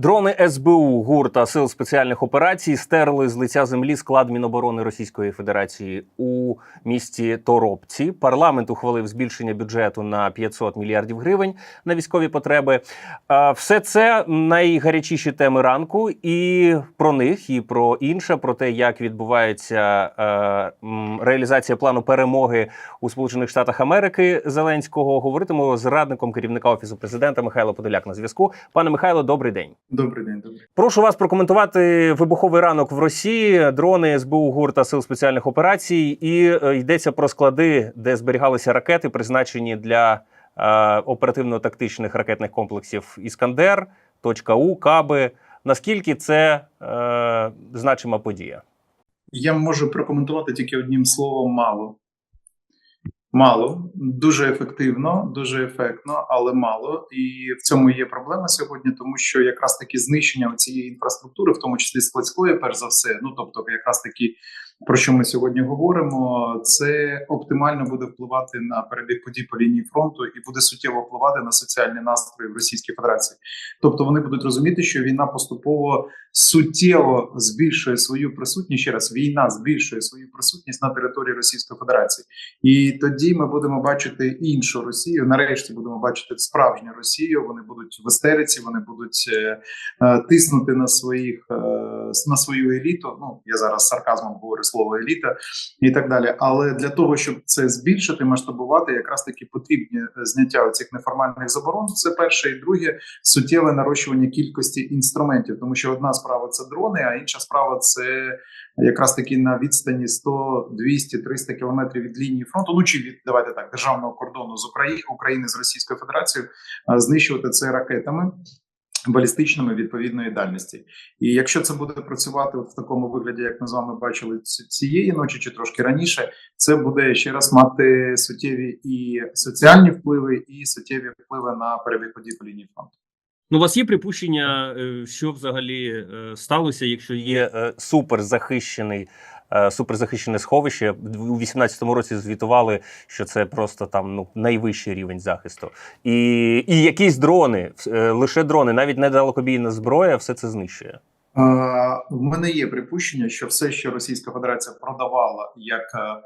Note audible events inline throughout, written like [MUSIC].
Дрони СБУ ГУР та сил спеціальних операцій стерли з лиця землі склад Міноборони Російської Федерації у місті Торопці. Парламент ухвалив збільшення бюджету на 500 мільярдів гривень на військові потреби. Все це найгарячіші теми ранку, і про них, і про інше, про те, як відбувається е, реалізація плану перемоги у Сполучених Штатах Америки Зеленського. Говоритимемо з радником керівника офісу президента Михайло Подоляк на зв'язку. Пане Михайло, добрий день. Добрий день, добрий. Прошу вас прокоментувати вибуховий ранок в Росії, дрони СБУ ГУР та сил спеціальних операцій. І е, йдеться про склади, де зберігалися ракети, призначені для е, оперативно-тактичних ракетних комплексів Іскандер, точка У, Каби. Наскільки це е, значима подія? Я можу прокоментувати тільки одним словом мало. Мало, дуже ефективно, дуже ефектно, але мало. І в цьому є проблема сьогодні, тому що якраз таки знищення цієї інфраструктури, в тому числі складської, перш за все, ну тобто, якраз таки про що ми сьогодні говоримо, це оптимально буде впливати на перебіг подій по лінії фронту і буде суттєво впливати на соціальні настрої в Російській Федерації. Тобто вони будуть розуміти, що війна поступово суттєво збільшує свою присутність. Ще раз війна збільшує свою присутність на території Російської Федерації, і тоді ми будемо бачити іншу Росію. Нарешті будемо бачити справжню Росію. Вони будуть в істериці, вони будуть е, е, тиснути на своїх е, на свою еліту. Ну я зараз сарказмом говорю слово еліта і так далі. Але для того, щоб це збільшити, масштабувати, якраз таки потрібні е, зняття цих неформальних заборон. Це перше і друге суттєве нарощування кількості інструментів, тому що одна справа це дрони, а інша справа це якраз таки на відстані 100, 200, 300 кілометрів від лінії фронту. Ну чи від давайте так державного кордону з України України з Російською Федерацією е, знищувати це ракетами. Балістичними відповідної дальності, і якщо це буде працювати от в такому вигляді, як ми з вами бачили цієї ночі, чи трошки раніше, це буде ще раз мати суттєві і соціальні впливи, і суттєві впливи на перебіг подій по лінії фронту. Ну, у вас є припущення, е, що взагалі е, сталося, якщо є е, суперзахищений, суперзахищене сховище. У 18-му році звітували, що це просто там ну найвищий рівень захисту. І, і якісь дрони, лише дрони, навіть недалекобійна зброя, все це знищує. Е, В мене є припущення, що все, що Російська Федерація продавала як е,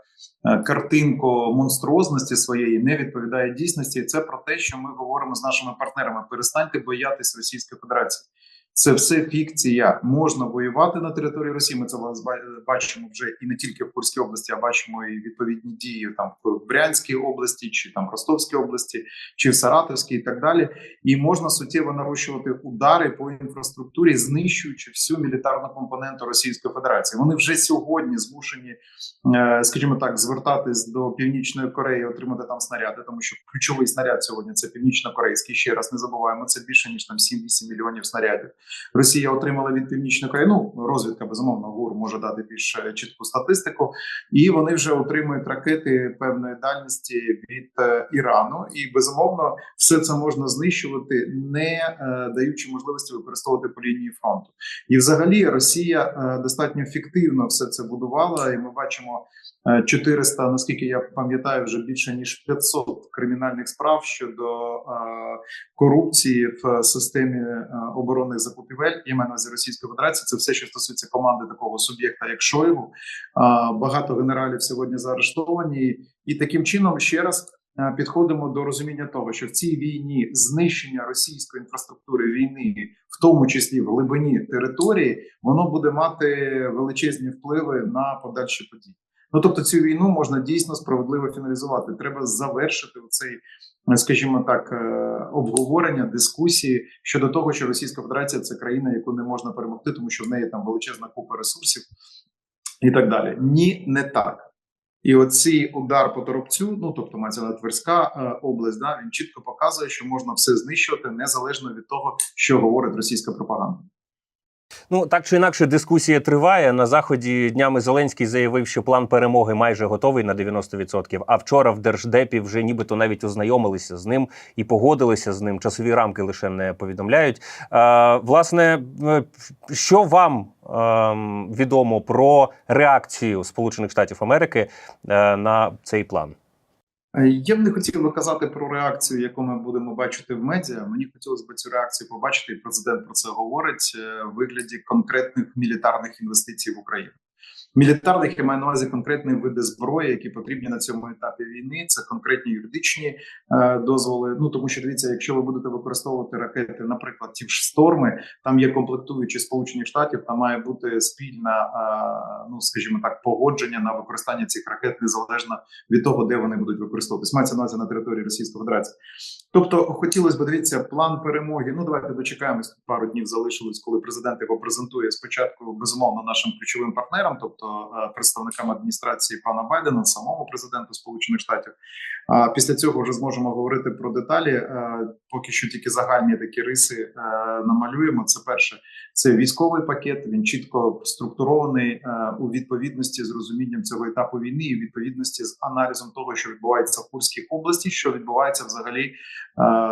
е, картинку монструозності своєї, не відповідає дійсності. Це про те, що ми говоримо з нашими партнерами. Перестаньте боятись Російської Федерації. Це все фікція. Можна воювати на території Росії. Ми це бачимо вже і не тільки в Курській області, а бачимо і відповідні дії там в Брянській області, чи там Ростовській області, чи в Саратовській, і так далі. І можна суттєво нарощувати удари по інфраструктурі, знищуючи всю мілітарну компоненту Російської Федерації. Вони вже сьогодні змушені, е, скажімо так, звертатись до північної Кореї, отримати там снаряди, тому що ключовий снаряд сьогодні це північно-корейський. Ще раз не забуваємо, це більше ніж там 7-8 мільйонів снарядів. Росія отримала від північної Кореї. Ну розвідка безумовно ГУР може дати більш е, чітку статистику, і вони вже отримують ракети певної дальності від е, Ірану. І безумовно, все це можна знищувати, не е, даючи можливості використовувати по лінії фронту. І, взагалі, Росія достатньо фіктивно все це будувала, і ми бачимо. е, 400, наскільки я пам'ятаю, вже більше ніж 500 кримінальних справ щодо корупції в системі оборонних закупівель іменно з Російської Федерації. Це все, що стосується команди такого суб'єкта, як Шойгу. Багато генералів сьогодні заарештовані, і таким чином ще раз. е, Підходимо до розуміння того, що в цій війні знищення російської інфраструктури війни, в тому числі в глибині території, воно буде мати величезні впливи на подальші події. Ну тобто, цю війну можна дійсно справедливо фіналізувати. Треба завершити цей, скажімо так, е, обговорення, дискусії щодо того, що Російська Федерація це країна, яку не можна перемогти, тому що в неї там величезна купа ресурсів і так далі. Ні, не так. І оцей удар по торопцю, ну тобто мається Тверська е, область, да він чітко показує, що можна все знищувати незалежно від того, що говорить російська пропаганда. Ну так чи інакше, дискусія триває. На заході днями Зеленський заявив, що план перемоги майже готовий на 90%, А вчора в держдепі вже нібито навіть ознайомилися з ним і погодилися з ним. Часові рамки лише не повідомляють. Е, власне, е, що вам е, відомо про реакцію Сполучених Штатів Америки е, на цей план? Е, Я б не хотів би казати про реакцію, яку ми будемо бачити в медіа. Мені хотілося б цю реакцію побачити, і президент про це говорить е, в вигляді конкретних мілітарних інвестицій в Україну. Мілітарних я маю на увазі конкретні види зброї, які потрібні на цьому етапі війни. Це конкретні юридичні е, дозволи. Ну тому що дивіться, якщо ви будете використовувати ракети, наприклад, ті ж шторми, там є комплектуючі сполучених штатів. Там має бути спільна, е, ну скажімо так, погодження на використання цих ракет незалежно від того, де вони будуть використовуватись. Мається на на території Російської Федерації. Тобто, хотілося б дивіться план перемоги. Ну давайте дочекаємось. Пару днів залишилось, коли президент його презентує спочатку безумовно нашим ключовим партнерам, тобто е, представникам адміністрації пана Байдена, самому президенту Сполучених Штатів. Після цього вже зможемо говорити про деталі. Е, Поки що тільки загальні такі риси е, намалюємо. Це перше, це військовий пакет. Він чітко структурований у відповідності з розумінням цього етапу війни і відповідності з аналізом того, що відбувається в Курській області, що відбувається взагалі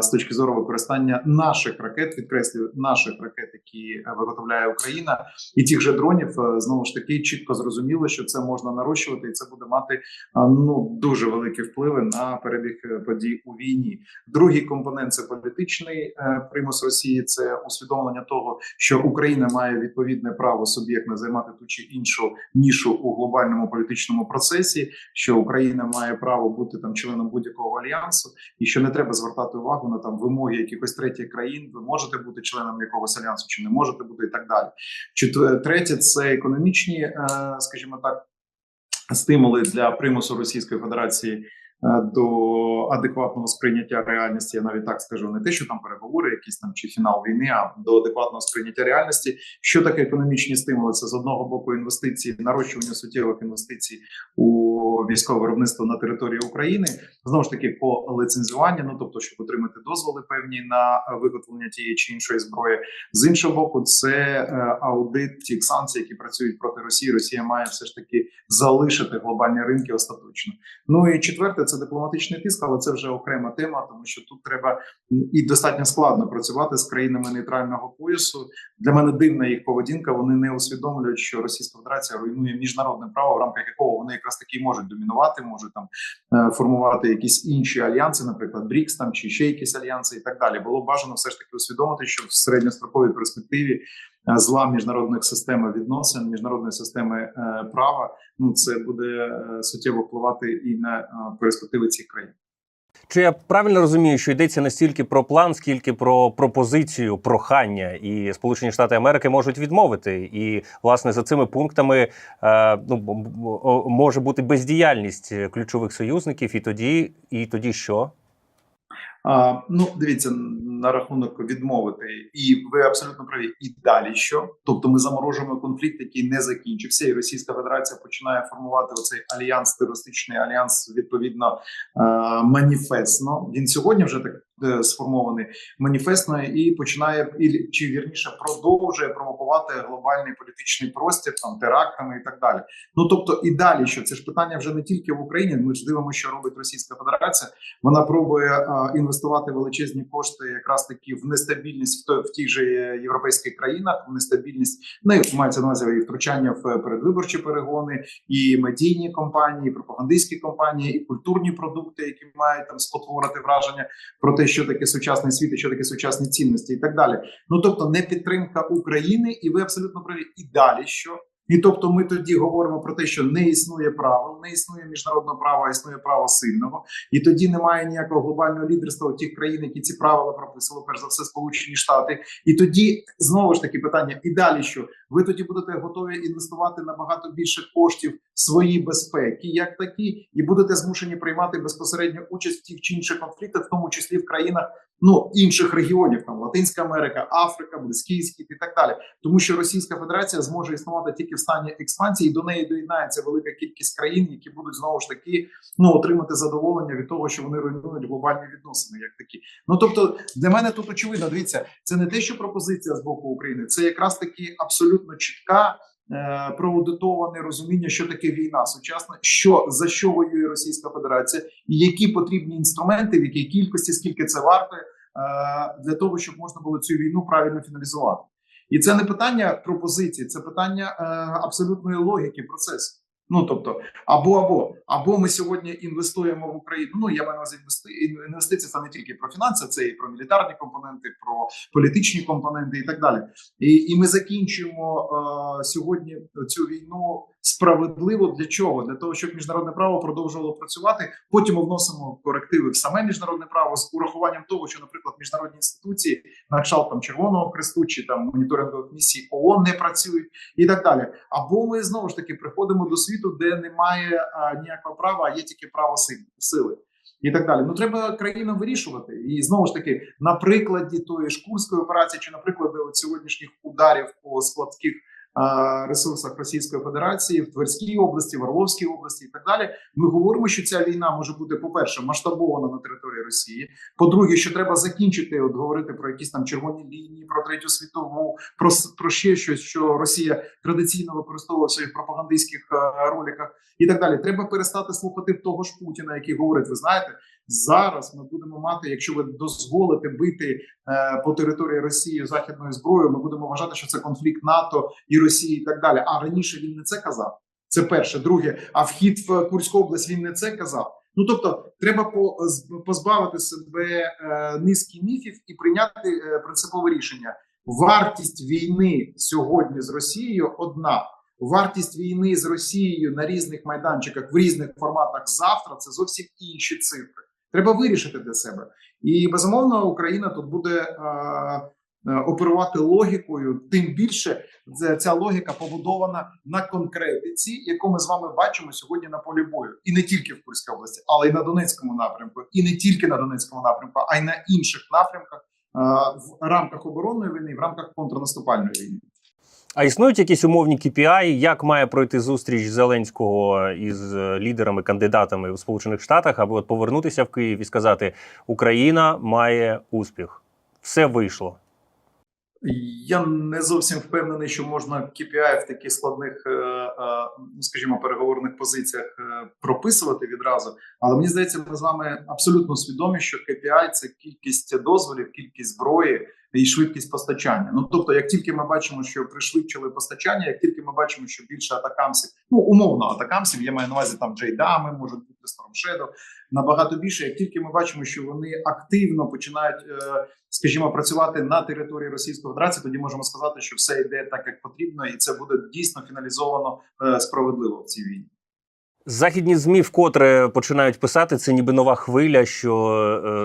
з точки зору використання наших ракет, підкреслюю наших ракет, які виготовляє Україна, і тих же дронів знову ж таки чітко зрозуміло, що це можна нарощувати, і це буде мати ну дуже великі впливи на перебіг е, подій у війні. Другий компонент це політичний е, примус Росії. Це усвідомлення того, що Україна має відповідне право суб'єктно займати ту чи іншу нішу у глобальному політичному процесі. Що Україна має право бути там членом будь-якого альянсу, і що не треба звертати увагу на там вимоги якихось третіх країн. Ви можете бути членом якогось альянсу, чи не можете бути, і так далі. Четвер- третє це економічні, е, скажімо так, стимули для примусу Російської Федерації е, до адекватного сприйняття реальності. Я навіть так скажу, не те, що там переговори, якісь там чи фінал війни, а до адекватного сприйняття реальності. Що таке економічні стимули? Це з одного боку інвестиції, нарощування суттєвих інвестицій у військове виробництво на території України. Знову ж таки, по лицензуванню, ну тобто, щоб отримати дозволи певні на виготовлення тієї чи іншої зброї. З іншого боку, це е, аудит тих санкцій, які працюють проти Росії. Росія має все ж таки залишити глобальні ринки остаточно. Ну і четверте, це дипломатичний тиск, але це вже окрема тема, тому що тут треба і достатньо складно працювати з країнами нейтрального поясу. Для мене дивна їх поведінка. Вони не усвідомлюють, що Російська Федерація руйнує міжнародне право, в рамках якого вони якраз таки можуть домінувати, можуть там е, формувати якісь інші альянси, наприклад, БРІКС там чи ще якісь альянси, і так далі. Було бажано все ж таки усвідомити, що в середньостроковій перспективі зла міжнародних систем відносин, міжнародної системи е, права. Ну це буде е, суттєво впливати і на е, перспективи цих країн. Чи я правильно розумію, що йдеться не стільки про план, скільки про пропозицію, прохання, і Сполучені Штати Америки можуть відмовити. І власне за цими пунктами е, ну може бути бездіяльність ключових союзників, і тоді, і тоді що? А, ну, дивіться на рахунок відмовити, і ви абсолютно праві. І далі що? Тобто, ми заморожуємо конфлікт, який не закінчився, і Російська Федерація починає формувати оцей альянс, терористичний альянс, відповідно е, маніфестно. Він сьогодні вже так сформований маніфестно і починає і чи вірніше продовжує провокувати глобальний політичний простір там терактами і так далі. Ну тобто, і далі що це ж питання вже не тільки в Україні. Ми ж дивимося, що робить Російська Федерація. Вона пробує е, інвестувати величезні кошти, якраз таки в нестабільність в той в тих же європейських країнах, в нестабільність ну і мається на і втручання в передвиборчі перегони, і медійні компанії, і пропагандистські компанії, і культурні продукти, які мають там спотворити враження про те, що таке сучасний світ, і що таке сучасні цінності, і так далі. Ну тобто, не підтримка України, і ви абсолютно праві. І далі що? І тобто, ми тоді говоримо про те, що не існує правил, не існує міжнародного права, а існує право сильного, і тоді немає ніякого глобального лідерства у тих країн, які ці правила прописали, перш за все, Сполучені Штати. І тоді знову ж таки питання: і далі що ви тоді будете готові інвестувати набагато більше коштів свої безпеки, як такі, і будете змушені приймати безпосередню участь в тих чи інших конфліктах, в тому числі в країнах ну інших регіонів, там Латинська Америка, Африка, Близький Схід і так далі, тому що Російська Федерація зможе існувати тільки в стані експансії. і До неї доєднається велика кількість країн, які будуть знову ж таки ну отримати задоволення від того, що вони руйнують глобальні відносини, як такі. Ну тобто для мене тут очевидно, дивіться, це не те, що пропозиція з боку України, це якраз таки абсолютно чітка. е, Проаудитоване розуміння, що таке війна сучасна, що за що воює Російська Федерація, і які потрібні інструменти, в якій кількості, скільки це варто е, для того, щоб можна було цю війну правильно фіналізувати. І це не питання пропозиції, це питання е, абсолютної логіки процесу. Ну тобто, або або або ми сьогодні інвестуємо в Україну. Ну я маю на увазі інвести- інвестиції це не тільки про фінанси, це і про мілітарні компоненти, про політичні компоненти і так далі. І, і ми закінчуємо е, сьогодні цю війну справедливо для чого? Для того, щоб міжнародне право продовжувало працювати. Потім ми вносимо корективи в саме міжнародне право з урахуванням того, що, наприклад, міжнародні інституції, на кшталт Червоного Хресту чи там моніторингових місій ООН не працюють і так далі. Або ми знову ж таки приходимо до світу, де немає а, ніякого права, а є тільки право сили. І так далі. Ну треба країнам вирішувати. І знову ж таки, на прикладі тої ж курської операції, чи наприклад от сьогоднішніх ударів по складських а, ресурсах Російської Федерації в Тверській області, в Орловській області, і так далі. Ми говоримо, що ця війна може бути, по-перше, масштабована на території Росії. По-друге, що треба закінчити, от говорити про якісь там червоні лінії, про третю світову, про, про ще щось, що Росія традиційно використовує в своїх пропагандистських е, роликах, і так далі. Треба перестати слухати того ж Путіна, який говорить: ви знаєте, зараз ми будемо мати, якщо ви дозволите бити е, по території Росії західною зброєю, ми будемо вважати, що це конфлікт НАТО і Росії, і так далі. А раніше він не це казав. Це перше, друге. А вхід в Курську область він не це казав. Ну тобто, треба позбавити себе е, низки міфів і прийняти е, принципове рішення. Вартість війни сьогодні з Росією одна. Вартість війни з Росією на різних майданчиках в різних форматах завтра це зовсім інші цифри. Треба вирішити для себе. І безумовно, Україна тут буде е, оперувати логікою. Тим більше ця логіка побудована на конкретиці, яку ми з вами бачимо сьогодні на полі бою, і не тільки в Курській області, але й на Донецькому напрямку, і не тільки на Донецькому напрямку, а й на інших напрямках в рамках оборонної війни, в рамках контрнаступальної війни. А існують якісь умовні KPI, як має пройти зустріч Зеленського із е, лідерами, кандидатами в Сполучених Штатах, аби от повернутися в Київ і сказати: Україна має успіх, все вийшло. Я не зовсім впевнений, що можна KPI в таких складних, е, е, ну, скажімо, переговорних позиціях е, прописувати відразу. Але мені здається, ми з вами абсолютно свідомі, що KPI – це кількість дозволів, кількість зброї і швидкість постачання. Ну тобто, як тільки ми бачимо, що пришвидшили постачання, як тільки ми бачимо, що більше атакамсів, ну умовно атакамсів, я маю на увазі там Джейдами, можуть бути Storm Shadow, набагато більше. Як тільки ми бачимо, що вони активно починають, скажімо, працювати на території Російської Федерації, тоді можемо сказати, що все йде так, як потрібно, і це буде дійсно фіналізовано е, справедливо в цій війні. Західні змі вкотре починають писати це, ніби нова хвиля, що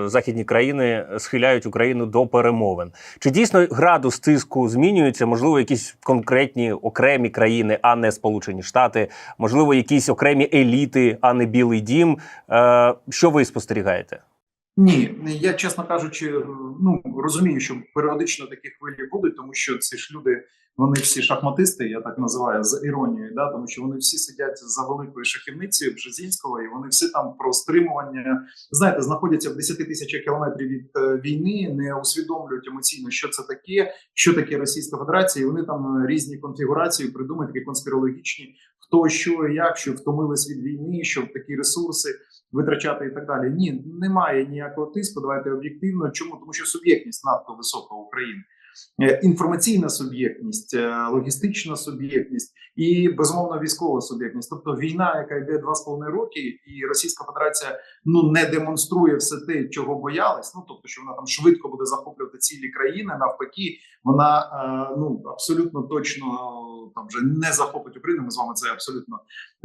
е, західні країни схиляють Україну до перемовин. Чи дійсно градус тиску змінюється? Можливо, якісь конкретні окремі країни, а не Сполучені Штати, можливо, якісь окремі еліти, а не Білий Дім. Е, що ви спостерігаєте? Ні, я чесно кажучи, ну розумію, що періодично такі хвилі будуть, тому що ці ж люди, вони всі шахматисти, я так називаю з іронією, да, тому що вони всі сидять за великою шахівницею Бжезінського, і вони всі там про стримування, знаєте, знаходяться в 10 тисячах кілометрів від е, війни, не усвідомлюють емоційно, що це таке, що таке Російська Федерація. І вони там е, різні конфігурації придумають, такі конспірологічні, хто що як, що втомились від війни, що такі ресурси витрачати і так далі. Ні, немає ніякого тиску. Давайте об'єктивно. Чому тому, що суб'єктність надто висока України. Е, Інформаційна суб'єктність, е, логістична суб'єктність і безумовно військова суб'єктність. Тобто війна, яка йде два з половиною роки, і Російська Федерація ну не демонструє все те, чого боялись. Ну тобто, що вона там швидко буде захоплювати цілі країни. Навпаки, вона е, ну абсолютно точно там вже не захопить Україну. Ми з вами це абсолютно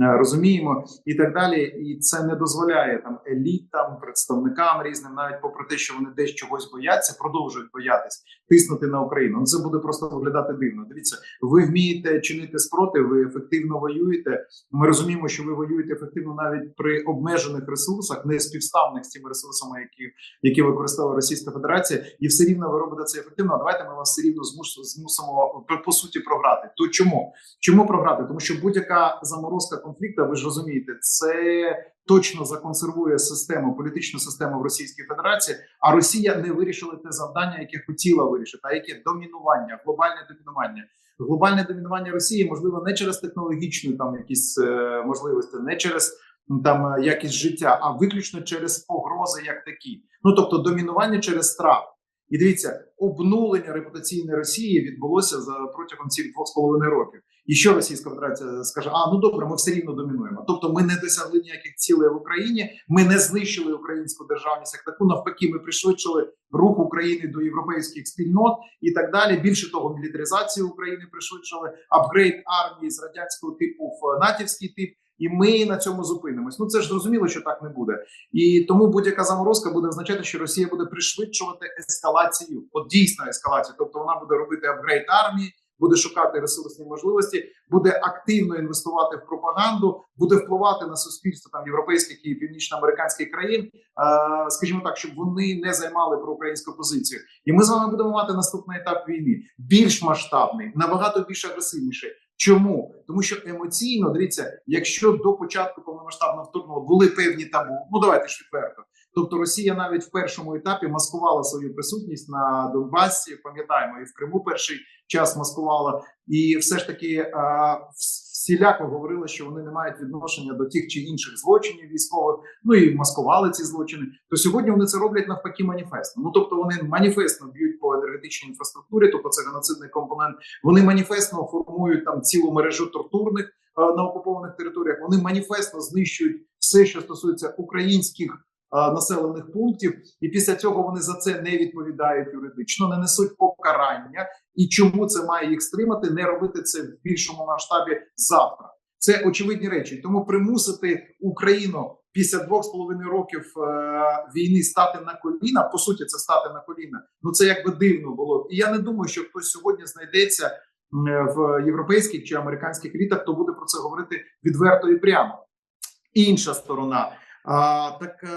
е, розуміємо, і так далі. І це не дозволяє там елітам, представникам різним, навіть попри те, що вони десь чогось бояться, продовжують боятись тиснути на Україну. Ну це буде просто виглядати дивно. Дивіться, ви вмієте чинити спротив, ви ефективно воюєте. Ми розуміємо, що ви воюєте ефективно навіть при обмежених ресурсах, не співставних з тими ресурсами, які які використовує Російська Федерація, і все рівно ви робите це ефективно. Давайте ми вас все змус- змусимо по, суті програти. То чому? Чому програти? Тому що будь-яка заморозка конфлікту, ви ж розумієте, це точно законсервує систему, політичну систему в Російській Федерації. А Росія не вирішила те завдання, яке хотіла вирішити, а яке домінування, глобальне домінування. Глобальне домінування Росії можливо не через технологічні там якісь е, можливості, не через м, там якість життя, а виключно через погрози як такі. Ну тобто домінування через страх. І дивіться, обнулення репутаційної Росії відбулося за протягом цих двох з половиною років. І що Російська Федерація скаже: А ну добре, ми все рівно домінуємо. Тобто, ми не досягли ніяких цілей в Україні, ми не знищили українську державність як таку. Навпаки, ми пришвидшили рух України до європейських спільнот і так далі. Більше того, мілітаризацію України пришвидшили апгрейд армії з радянського типу в натівський тип. І ми на цьому зупинимось. Ну це ж зрозуміло, що так не буде, і тому будь-яка заморозка буде означати, що Росія буде пришвидшувати ескалацію, от дійсно ескалацію. Тобто вона буде робити апгрейд армії, буде шукати ресурсні можливості, буде активно інвестувати в пропаганду, буде впливати на суспільство там європейських і північноамериканських країн, е, скажімо так, щоб вони не займали проукраїнську позицію. І ми з вами будемо мати наступний етап війни, більш масштабний, набагато більш агресивніший. Чому тому, що емоційно дивіться, якщо до початку повномасштабного вторгнення були певні табу, ну давайте ж відверто. Тобто Росія навіть в першому етапі маскувала свою присутність на Донбасі. Пам'ятаємо, і в Криму перший час маскувала, і все ж таки а, всіляко говорили, що вони не мають відношення до тих чи інших злочинів військових. Ну і маскували ці злочини. То сьогодні вони це роблять навпаки маніфестно. Ну тобто вони маніфестно б'ють по енергетичній інфраструктурі, тобто це геноцидний компонент. Вони маніфестно формують там цілу мережу тортурних е, на окупованих територіях. Вони маніфестно знищують все, що стосується українських. е, Населених пунктів, і після цього вони за це не відповідають юридично, не несуть покарання. І чому це має їх стримати, не робити це в більшому масштабі завтра? Це очевидні речі. Тому примусити Україну після двох з половиною років е, війни стати на коліна. По суті, це стати на коліна. Ну це якби дивно було. І я не думаю, що хтось сьогодні знайдеться в європейських чи американських елітах, хто буде про це говорити відверто і прямо. Інша сторона. А, так е,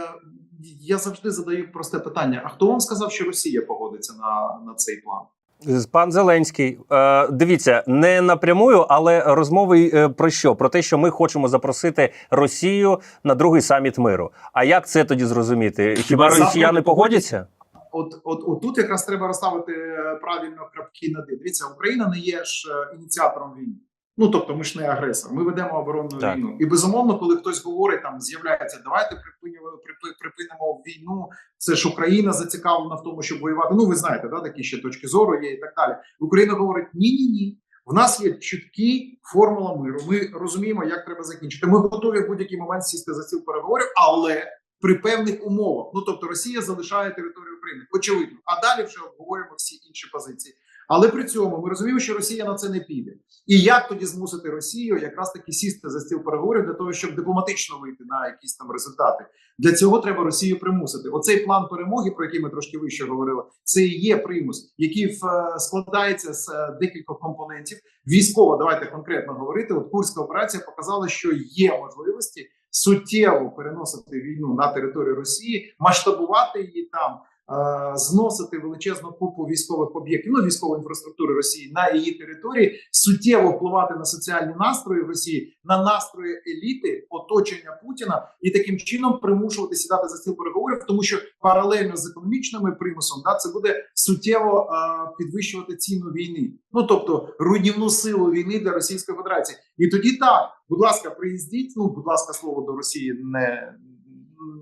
я завжди задаю просте питання: а хто вам сказав, що Росія погодиться на, на цей план? З- Пан Зеленський, е, дивіться, не напрямую, але розмови е, про що? Про те, що ми хочемо запросити Росію на другий саміт миру. А як це тоді зрозуміти? Хіба росіяни не погодяться? От, от, от тут якраз треба розставити е, правильно крапки на «і». Дивіться, Україна не є ж ініціатором війни. Ну тобто, ми ж не агресор, ми ведемо оборонну Так. війну. І безумовно, коли хтось говорить, там з'являється, давайте припинимо припи- припинимо війну. Це ж Україна зацікавлена в тому, щоб воювати. Ну ви знаєте, да, такі ще точки зору є і так далі. Україна говорить: ні, ні, ні. В нас є чіткі формула миру. Ми розуміємо, як треба закінчити. Ми готові в будь-який момент сісти за стіл переговорів, але при певних умовах. Ну тобто Росія залишає територію України, очевидно. А далі вже обговорюємо всі інші позиції. Але при цьому ми розуміємо, що Росія на це не піде. І як тоді змусити Росію якраз таки сісти за стіл переговорів для того, щоб дипломатично вийти на якісь там результати? Для цього треба Росію примусити. Оцей план перемоги, про який ми трошки вище говорили, це і є примус, який е, складається з е, декількох компонентів. Військово, давайте конкретно говорити. От Курська операція показала, що є можливості суттєво переносити війну на територію Росії, масштабувати її там. Е, Зносити величезну купу військових об'єктів, ну військової інфраструктури Росії на її території, суттєво впливати на соціальні настрої в Росії, на настрої еліти, оточення Путіна, і таким чином примушувати сідати за стіл переговорів, тому що паралельно з економічними примусом, да, це буде суттєво е, підвищувати ціну війни. Ну тобто руйнівну силу війни для Російської Федерації. І тоді так, будь ласка, приїздіть. Ну, будь ласка, слово до Росії не.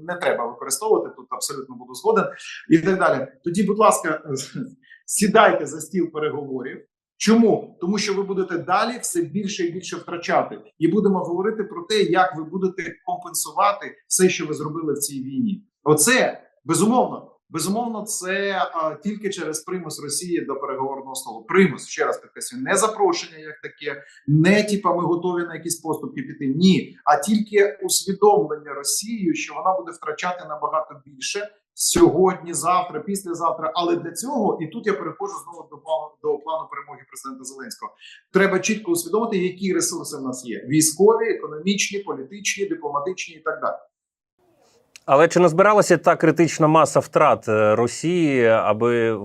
Не треба використовувати тут абсолютно буду згоден і так далі. Тоді, будь ласка, [LAUGHS] сідайте за стіл переговорів. Чому? Тому що ви будете далі все більше і більше втрачати, і будемо говорити про те, як ви будете компенсувати все, що ви зробили в цій війні. Оце безумовно. Безумовно, це а, тільки через примус Росії до переговорного столу. Примус ще раз підкреслюю, не запрошення, як таке, не типа ми готові на якісь поступки піти. Ні, а тільки усвідомлення Росією, що вона буде втрачати набагато більше сьогодні, завтра, післязавтра. Але для цього, і тут я переходжу знову до плану до плану перемоги президента Зеленського. Треба чітко усвідомити, які ресурси в нас є: військові, економічні, політичні, дипломатичні і так далі. Але чи назбиралася та критична маса втрат е, Росії, аби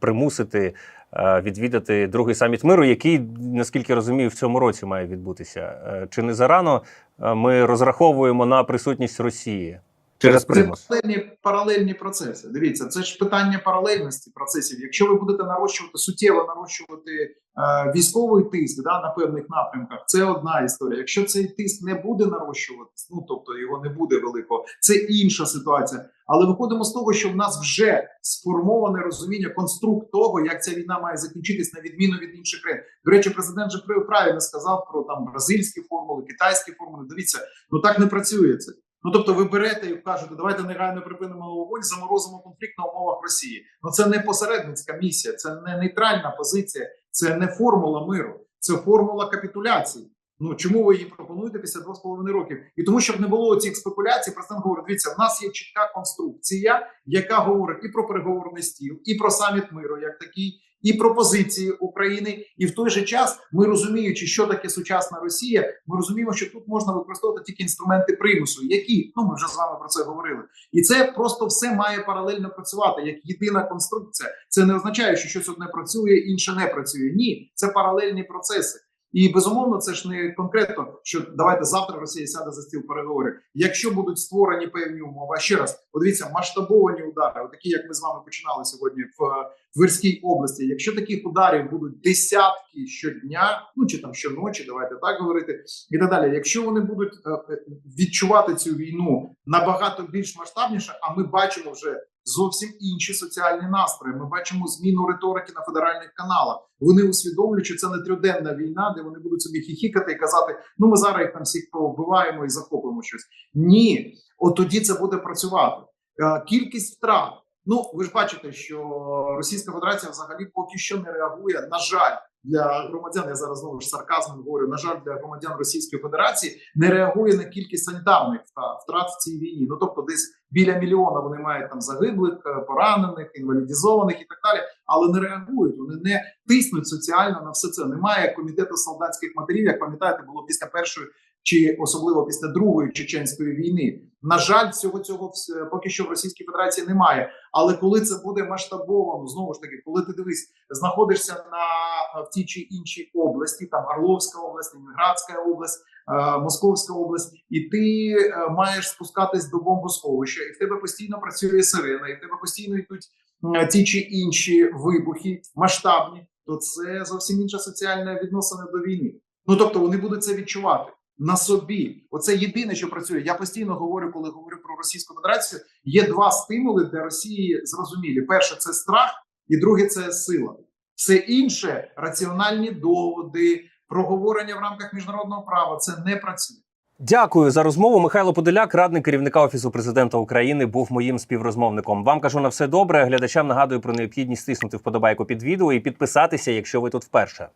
примусити е, відвідати другий саміт миру, який, наскільки розумію, в цьому році має відбутися? Е, Чи не зарано ми розраховуємо на присутність Росії? Через Це паралельні, паралельні процеси. Дивіться, це ж питання паралельності процесів. Якщо ви будете нарощувати суттєво нарощувати е, військовий тиск да, на певних напрямках, це одна історія. Якщо цей тиск не буде нарощуватись, ну тобто його не буде великого, це інша ситуація. Але виходимо з того, що в нас вже сформоване розуміння конструкт того, як ця війна має закінчитись на відміну від інших країн. До речі, президент же правильно сказав про там бразильські формули, китайські формули. Дивіться, ну так не працює це. Ну тобто, ви берете і кажете, давайте негайно припинимо вогонь, заморозимо конфлікт на умовах Росії. Ну це не посередницька місія, це не нейтральна позиція, це не формула миру, це формула капітуляції. Ну чому ви її пропонуєте після двох з половиною років? І тому, щоб не було цих спекуляцій, президент говорить: дивіться, в нас є чітка конструкція, яка говорить і про переговорний стіл, і про саміт миру, як такий, і пропозиції України. І в той же час ми розуміючи, що таке сучасна Росія, ми розуміємо, що тут можна використовувати тільки інструменти примусу, які ну ми вже з вами про це говорили. І це просто все має паралельно працювати як єдина конструкція. Це не означає, що щось одне працює, інше не працює. Ні, це паралельні процеси. І безумовно, це ж не конкретно, що давайте завтра Росія сяде за стіл переговорів. Якщо будуть створені певні умови, а ще раз подивіться, масштабовані удари, такі як ми з вами починали сьогодні в е, Тверській області. Якщо таких ударів будуть десятки щодня, ну чи там щоночі, давайте так говорити, і так далі. Якщо вони будуть е, е, відчувати цю війну набагато більш масштабніше, а ми бачимо вже зовсім інші соціальні настрої. Ми бачимо зміну риторики на федеральних каналах. Вони усвідомлюють, що це не трьоденна війна, де вони будуть собі хіхікати і казати: ну ми зараз їх там всіх повбиваємо і захопимо щось. Ні, от тоді це буде працювати. Е, Кількість втрат. Ну ви ж бачите, що Російська Федерація взагалі поки що не реагує. На жаль, для громадян я зараз знову ж сарказмом говорю. На жаль, для громадян Російської Федерації не реагує на кількість санітарних втрат, в цій війні. Ну тобто, десь біля мільйона вони мають там загиблих, е, поранених, інвалідізованих і так далі, але не реагують. Вони не тиснуть соціально на все це. Немає комітету солдатських матерів. Як пам'ятаєте, було після першої чи особливо після другої чеченської війни. На жаль, всього цього поки що в Російській Федерації немає. Але коли це буде масштабовано, знову ж таки, коли ти дивись, знаходишся на в тій чи іншій області, там Орловська область, Ленинградська область, е, Московська область, і ти е, маєш спускатись до бомбосховища, і в тебе постійно працює сирена, і в тебе постійно йдуть ті чи інші вибухи масштабні, то це зовсім інша соціальна відносина до війни. Ну тобто вони будуть це відчувати на собі. Оце єдине, що працює. Я постійно говорю, коли говорю про Російську Федерацію. Є два стимули для Росії зрозумілі: перше це страх, і друге це сила. Все інше раціональні доводи, проговорення в рамках міжнародного права це не працює. Дякую за розмову. Михайло Подоляк, радник керівника офісу президента України, був моїм співрозмовником. Вам кажу на все добре. Глядачам нагадую про необхідність стиснути вподобайку під відео і підписатися, якщо ви тут вперше.